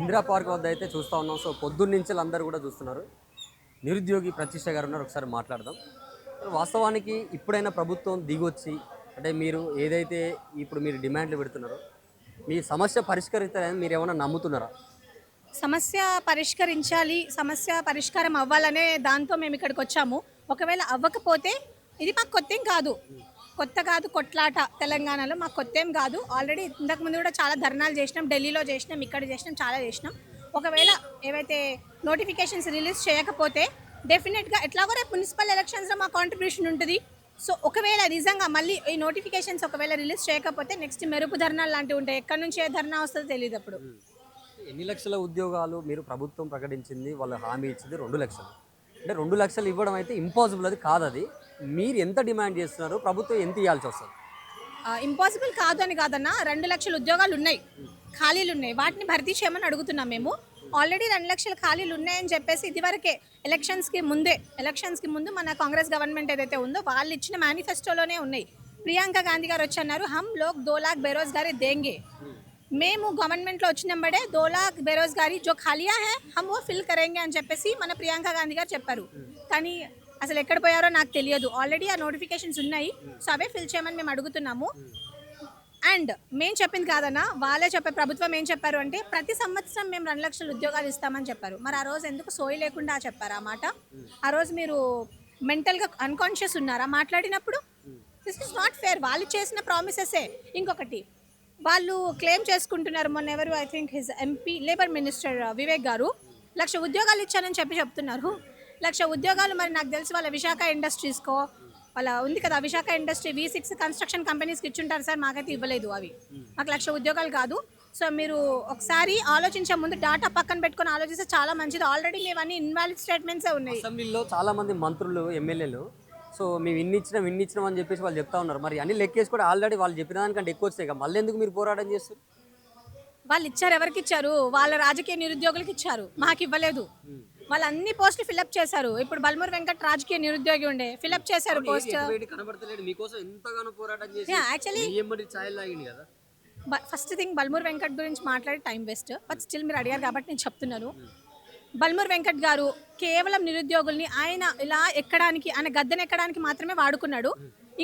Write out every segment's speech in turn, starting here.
Indira park వద్ద అయితే చూస్తూ ఉన్నాం. సో పొద్దున్న నుంచి అందరూ కూడా చూస్తున్నారు. నిరుద్యోగి ప్రతిష్ట గారు ఉన్నారు. ఒకసారి మాట్లాడదాం. వాస్తవానికి ఇప్పుడైనా ప్రభుత్వం దిగొచ్చి అంటే మీరు ఏదైతే ఇప్పుడు మీరు డిమాండ్లు పెడుతున్నారో మీ సమస్య పరిష్కరిస్తారని మీరు ఏమైనా నమ్ముతున్నారా? సమస్య పరిష్కరించాలి సమస్య పరిష్కారం అవ్వాలనే దాంతో మేము ఇక్కడికి వచ్చాము. ఒకవేళ అవ్వకపోతే ఇది మాకు కొత్త కాదు. కొత్త కాదు కొట్లాట తెలంగాణలో. మాకు కొత్త ఏం కాదు ఆల్రెడీ ఇంతకుముందు కూడా చాలా ధర్నాలు చేసినాం ఢిల్లీలో చేసినాం ఇక్కడ చేసినాం చాలా చేసినాం. ఒకవేళ ఏవైతే నోటిఫికేషన్స్ రిలీజ్ చేయకపోతే డెఫినెట్గా ఎట్లాగో రేపు మున్సిపల్ ఎలక్షన్స్లో మా కాంట్రిబ్యూషన్ ఉంటుంది. సో ఒకవేళ నిజంగా మళ్ళీ ఈ నోటిఫికేషన్స్ ఒకవేళ రిలీజ్ చేయకపోతే నెక్స్ట్ మెరుపు ధర్నాలు లాంటివి ఉంటాయి. ఎక్కడి నుంచి ఏ ధర్నా వస్తుందో తెలియదు అప్పుడు. ఎన్ని లక్షల ఉద్యోగాలు మీరు ప్రభుత్వం ప్రకటించింది వాళ్ళు హామీ ఇచ్చింది రెండు లక్షలు. అంటే రెండు లక్షలు ఇవ్వడం అయితే ఇంపాసిబుల్ అది కాదు అది మీరు ఎంత డిమాండ్ చేస్తున్నారు? ప్రభుత్వం ఎంత ఇవ్వాల్సి వస్తుంది? ఇంపాసిబుల్ కాదు అని కాదన్నా రెండు లక్షల ఉద్యోగాలు ఉన్నాయి ఖాళీలు ఉన్నాయి. వాటిని భర్తీ చేయమని అడుగుతున్నాం మేము. ఆల్రెడీ రెండు లక్షల ఖాళీలు ఉన్నాయని చెప్పేసి ఇదివరకే ఎలక్షన్స్కి ముందే ఎలక్షన్స్కి ముందు మన కాంగ్రెస్ గవర్నమెంట్ ఏదైతే ఉందో వాళ్ళు ఇచ్చిన మేనిఫెస్టోలోనే ఉన్నాయి. ప్రియాంక గాంధీ గారు వచ్చి అన్నారు హమ్ లోక్ దో లాక్ బేరోజ్గారీ దేంగే. మేము గవర్నమెంట్లో వచ్చినప్పుడే దో లాక్ బేరోజ్గారీ జో ఖాళీయా హే హమ్ ఓ ఫిల్ కరేంగే అని చెప్పేసి మన ప్రియాంక గాంధీ గారు చెప్పారు. కానీ అసలు ఎక్కడ పోయారో నాకు తెలియదు. ఆల్రెడీ ఆ నోటిఫికేషన్స్ ఉన్నాయి. సో అవే ఫిల్ చేయమని మేము అడుగుతున్నాము. అండ్ మేము చెప్పింది కాదన్నా వాళ్ళే చెప్పే ప్రభుత్వం ఏం చెప్పారు అంటే ప్రతి సంవత్సరం మేము రెండు లక్షల ఉద్యోగాలు ఇస్తామని చెప్పారు. మరి ఆ రోజు ఎందుకు సోయి లేకుండా చెప్పారు ఆ మాట? ఆ రోజు మీరు మెంటల్గా అన్కాన్షియస్ ఉన్నారా మాట్లాడినప్పుడు? దిస్ ఇస్ నాట్ ఫేర్ వాళ్ళు చేసిన ప్రామిసెసే ఇంకొకటి వాళ్ళు క్లెయిమ్ చేసుకుంటున్నారు. మొన్న ఎవరు I think his MP labour minister Vivek garu lakh ఉద్యోగాలు ఇచ్చానని చెప్పి చెప్తున్నారు. లక్ష ఉద్యోగాలు మరి నాకు తెలిసి వాళ్ళ విశాఖ ఇండస్ట్రీస్కో. వాళ్ళ ఉంది కదా Visakha industry V six construction కంపెనీస్కి ఇచ్చుంటారు సార్ మాకైతే ఇవ్వలేదు అవి. మాకు లక్ష ఉద్యోగాలు కాదు. సో మీరు ఒకసారి ఆలోచించే ముందు డాటా పక్కన పెట్టుకొని ఆలోచిస్తే చాలా మంచిది. ఆల్రెడీ మేవన్నీ ఇన్వాలిడ్ స్టేట్మెంట్సే ఉన్నాయి. అసెంబ్లీలో చాలా మంది మంత్రులు ఎమ్మెల్యేలు సో మేము ఇన్ని ఇచ్చినాం ఇన్ని ఇచ్చినాం అని చెప్పేసి వాళ్ళు చెప్తా ఉన్నారు. మరి అన్ని లెక్కేసి కూడా ఆల్రెడీ వాళ్ళు చెప్పిన దానికంటే ఎక్కువ వచ్చాయి మళ్ళీ ఎందుకు మీరు పోరాటం చేస్తారు? వాళ్ళు ఇచ్చారు ఎవరికి ఇచ్చారు? వాళ్ళ రాజకీయ నిరుద్యోగులకు ఇచ్చారు. మాకు ఇవ్వలేదు. వాళ్ళు అన్ని పోస్టులు ఫిల్అప్ చేశారు. ఇప్పుడు బల్మూర్ వెంకట్ రాజకీయ నిరుద్యోగి ఉండే ఫిల్అప్ చేశారు post. Actually first thing Balmoor Venkat గురించి మాట్లాడి టైం వేస్ట్. బట్ స్టిల్ మీరు అడిగారు కాబట్టి నేను చెప్తున్నాను. బల్మూర్ వెంకట్ గారు కేవలం నిరుద్యోగుల్ని ఆయన ఇలా ఎక్కడానికి ఆయన గద్దెను ఎక్కడానికి మాత్రమే వాడుకున్నాడు.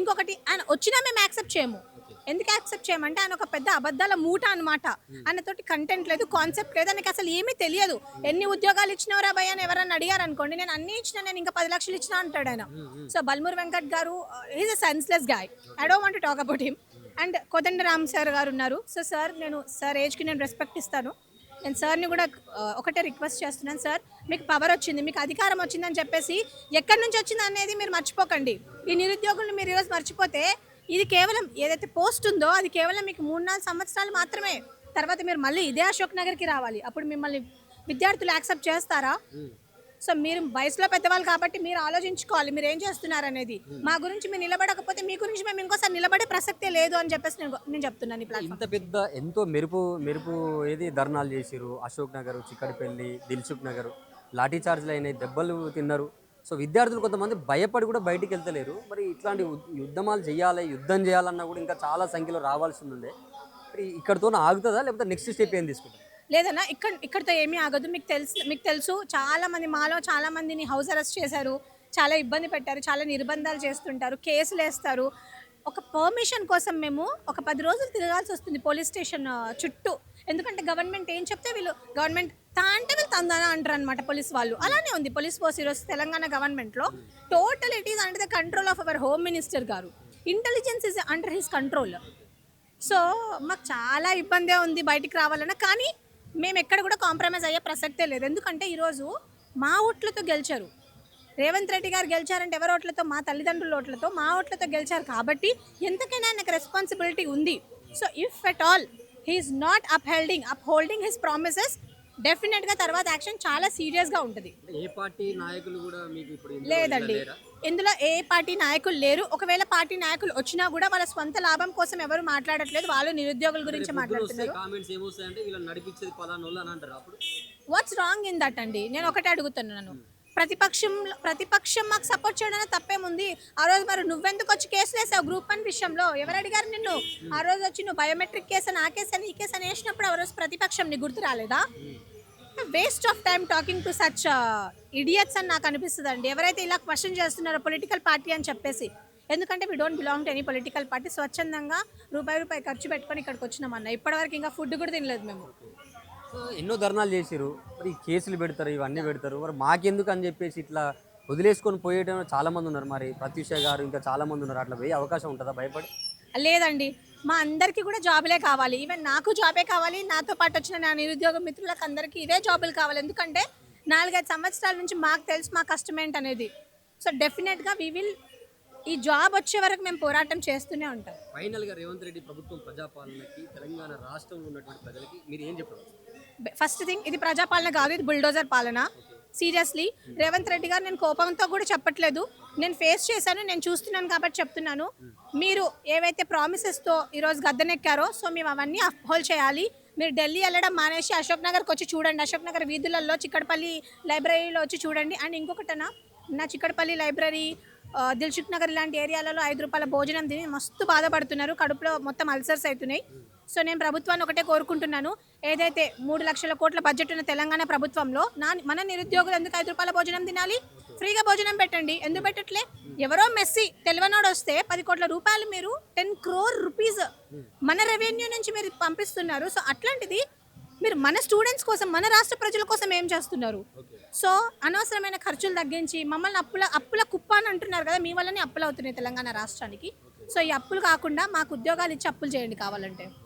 ఇంకొకటి ఆయన వచ్చినా మేము యాక్సెప్ట్ చేయము. ఎందుకు యాక్సెప్ట్ చేయమంటే ఆయన ఒక పెద్ద అబద్ధాల మూట అనమాట ఆయనతోటి కంటెంట్ లేదు కాన్సెప్ట్ లేదు ఆయనకి అసలు ఏమీ తెలియదు. ఎన్ని ఉద్యోగాలు ఇచ్చినవరా భయ్య అని ఎవరన్నా అడిగారు అనుకోండి నేను అన్ని ఇచ్చిన నేను ఇంకా పది లక్షలు ఇచ్చిన అంటాడు ఆయన. So Balmoor Venkat garu is a senseless guy I don't want talk about him and Kodandaram sir garu ఉన్నారు. సో సార్ నేను సార్ ఏజ్కి నేను రెస్పెక్ట్ ఇస్తాను. నేను సార్ని కూడా ఆ, ఒకటే రిక్వెస్ట్ చేస్తున్నాను. సార్ మీకు పవర్ వచ్చింది మీకు అధికారం వచ్చిందని చెప్పేసి ఎక్కడి నుంచి వచ్చింది అనేది మీరు మర్చిపోకండి. ఈ నిరుద్యోగులను మీరు ఈరోజు మర్చిపోతే ఇది కేవలం ఏదైతే పోస్ట్ ఉందో అది కేవలం మీకు మూడు నాలుగు సంవత్సరాలు మాత్రమే. తర్వాత మీరు మళ్ళీ ఇదే అశోక్ నగర్కి రావాలి. అప్పుడు మిమ్మల్ని విద్యార్థులు యాక్సెప్ట్ చేస్తారా? సో మీరు వయసులో పెద్దవాళ్ళు కాబట్టి మీరు ఆలోచించుకోవాలి. మీరు ఏం చేస్తున్నారు అనేది. మా గురించి మీరు నిలబడకపోతే మీ గురించి మేము ఇంకోసారి నిలబడే ప్రసక్తే లేదు అని చెప్పేసి నేను నేను చెప్తున్నాను ప్లాట్ఫామ్ ఇంత పెద్ద ఎంతో మెరుపు మెరుపు ఏది ధర్నాలు చేసిరు అశోక్ నగర్ చిక్కడిపల్లి దిల్సుఖ్ నగర్. లాఠీ చార్జ్లు అయినాయి దెబ్బలు తిన్నారు. సో విద్యార్థులు కొంతమంది భయపడి కూడా బయటికి వెళ్తలేరు. మరి ఇట్లాంటి యుద్ధమాలు చేయాలి యుద్ధం చేయాలన్నా కూడా ఇంకా చాలా సంఖ్యలో రావాల్సి ఉండే. మరి ఇక్కడతో ఆగుతుందా? లేకపోతే నెక్స్ట్ స్టెప్ ఏం తీసుకుంటారు? లేదన్నా ఇక్కడ ఇక్కడితో ఏమీ ఆగదు. మీకు తెలుసు మీకు తెలుసు చాలా మంది మాలో చాలా మందిని హౌస్ అరెస్ట్ చేశారు. చాలా ఇబ్బంది పెట్టారు చాలా నిర్బంధాలు చేస్తుంటారు కేసులు వేస్తారు. ఒక పర్మిషన్ కోసం మేము ఒక పది రోజులు తిరగాల్సి వస్తుంది పోలీస్ స్టేషన్ చుట్టూ. ఎందుకంటే గవర్నమెంట్ ఏం చెప్తే వీళ్ళు గవర్నమెంట్ తా అంటే వీళ్ళు తందానా అంటారు అనమాట పోలీస్ వాళ్ళు. అలానే ఉంది. పోలీస్ ఫోర్స్ ఈరోజు తెలంగాణ గవర్నమెంట్లో total it is under the control of our home minister garu. Intelligence is under his control so మాకు చాలా ఇబ్బందే ఉంది బయటికి రావాలన్నా కానీ మేము ఎక్కడ కూడా కాంప్రమైజ్ అయ్యే ప్రసక్తే లేదు. ఎందుకంటే ఈరోజు మా ఓట్లతో గెలిచారు. రేవంత్ రెడ్డి గారు గెలిచారంటే ఎవరి ఓట్లతో? మా తల్లిదండ్రుల ఓట్లతో మా ఓట్లతో గెలిచారు కాబట్టి ఎంతకైనా ఆయనకు రెస్పాన్సిబిలిటీ ఉంది. So if at all he's not up helding up holding his promises డెఫినెట్గా తర్వాత యాక్షన్ చాలా సీరియస్గా ఉంటుంది. ఏ పార్టీ నాయకులు కూడా మీకు ఇప్పుడు లేదండి? ఇందులో ఏ పార్టీ నాయకులు లేరు. ఒకవేళ పార్టీ నాయకులు వచ్చినా కూడా వాళ్ళ స్వంత లాభం కోసం ఎవరు మాట్లాడట్లేదు. వాళ్ళు నిరుద్యోగుల గురించి మాట్లాడుతున్నారు. కామెంట్స్ ఏమొస్తాయంటే వీళ్ళని నడిపించేది పలానా వాళ్ళు అని అంటారు. అప్పుడు వాట్స్ రాంగ్ ఇన్ దట్ అండి? నేను ఒకటే అడుగుతున్నాను. ప్రతిపక్షంలో ప్రతిపక్షం మాకు సపోర్ట్ చేయడానికి తప్పేముంది? ఆ రోజు మరి నువ్వెందుకు వచ్చి కేసు వేసావు గ్రూప్ వన్ విషయంలో? ఎవరు అడిగారు నిన్ను? ఆ రోజు వచ్చి నువ్వు బయోమెట్రిక్ కేసు అని ఆ కేసు అని ఈ కేసు అని వేసినప్పుడు ఆ రోజు ప్రతిపక్షం నీ గుర్తు రాలేదా? Waste of time talking to such idiots అని నాకు అనిపిస్తుంది అండి ఎవరైతే ఇలా క్వశ్చన్ చేస్తున్నారో పొలిటికల్ పార్టీ అని చెప్పేసి. ఎందుకంటే we don't belong to any political party స్వచ్ఛందంగా రూపాయి రూపాయి ఖర్చు పెట్టుకొని ఇక్కడికి వచ్చినామన్న ఇప్పటివరకు ఇంకా ఫుడ్ కూడా తినలేదు మేము. ఎన్నో ధర్నాలు చేసిరు మరి కేసులు పెడతారు ఇవన్నీ పెడతారు. మరి మాకెందుకు అని చెప్పేసి ఇట్లా వదిలేసుకొని పోయేయడం చాలా మంది ఉన్నారు. మరి ప్రత్యూష గారు ఇంకా చాలా మంది ఉన్నారు. అట్లా పోయే అవకాశం ఉంటుందా? భయపడి? లేదండి. మా అందరికీ కూడా జాబులే కావాలి. ఈవెన్ నాకు జాబే కావాలి. నాతో పాటు వచ్చిన నా నిరుద్యోగ మిత్రులకు అందరికీ ఇవే జాబులు కావాలి. ఎందుకంటే నాలుగైదు సంవత్సరాల నుంచి మాకు తెలుసు మా కష్టం ఏంటనేది. సో డెఫినెట్గా వీ విల్ ఈ జాబ్ వచ్చే వరకు మేము పోరాటం చేస్తూనే ఉంటాం. ఫైనల్గా రేవంత్ రెడ్డి ప్రభుత్వం ప్రజాపాలనకి తెలంగాణ రాష్ట్రంలో ఉన్నటువంటి ప్రజలకి మీరు ఏం చెప్పారు ఫస్ట్ థింగ్ ఇది ప్రజాపాలన కాదు ఇది బుల్డోజర్ పాలన. సీరియస్లీ రేవంత్ రెడ్డి గారు నేను కోపంతో కూడా చెప్పట్లేదు. నేను ఫేస్ చేశాను నేను చూస్తున్నాను కాబట్టి చెప్తున్నాను. మీరు ఏవైతే ప్రామిసెస్తో ఈరోజు గద్దెనెక్కారో సో మేము అవన్నీ అప్హోల్ చేయాలి. మీరు ఢిల్లీ వెళ్ళడం మానేసి అశోక్ నగర్కి వచ్చి చూడండి. అశోక్ నగర్ వీధులలో చిక్కడపల్లి లైబ్రరీలో వచ్చి చూడండి. అండ్ ఇంకొకటనా నా చిక్కడపల్లి లైబ్రరీ దిల్షుక్ నగర్ ఇలాంటి ఏరియాలలో ఐదు రూపాయల భోజనం తిని మస్తు బాధపడుతున్నారు. కడుపులో మొత్తం అల్సర్స్ అవుతున్నాయి. సో నేను ప్రభుత్వాన్ని ఒకటే కోరుకుంటున్నాను. ఏదైతే మూడు లక్షల కోట్ల బడ్జెట్ ఉన్న తెలంగాణ ప్రభుత్వంలో నా మన నిరుద్యోగులు ఎందుకు ఐదు రూపాయల భోజనం తినాలి? ఫ్రీగా భోజనం పెట్టండి. ఎందుకు పెట్టట్లే? ఎవరో మెస్సి తెలివనోడు వస్తే పది కోట్ల రూపాయలు మీరు టెన్ క్రోర్ రూపీస్ మన రెవెన్యూ నుంచి మీరు పంపిస్తున్నారు. సో అట్లాంటిది మీరు మన స్టూడెంట్స్ కోసం మన రాష్ట్ర ప్రజల కోసం ఏం చేస్తున్నారు? సో అనవసరమైన ఖర్చులు తగ్గించి మమ్మల్ని అప్పుల అప్పుల కుప్ప అని అంటున్నారు కదా మీ వల్లనే అప్పులు అవుతున్నాయి తెలంగాణ రాష్ట్రానికి. సో ఈ అప్పులు కాకుండా మాకు ఉద్యోగాలు ఇచ్చి అప్పులు చేయండి కావాలంటే.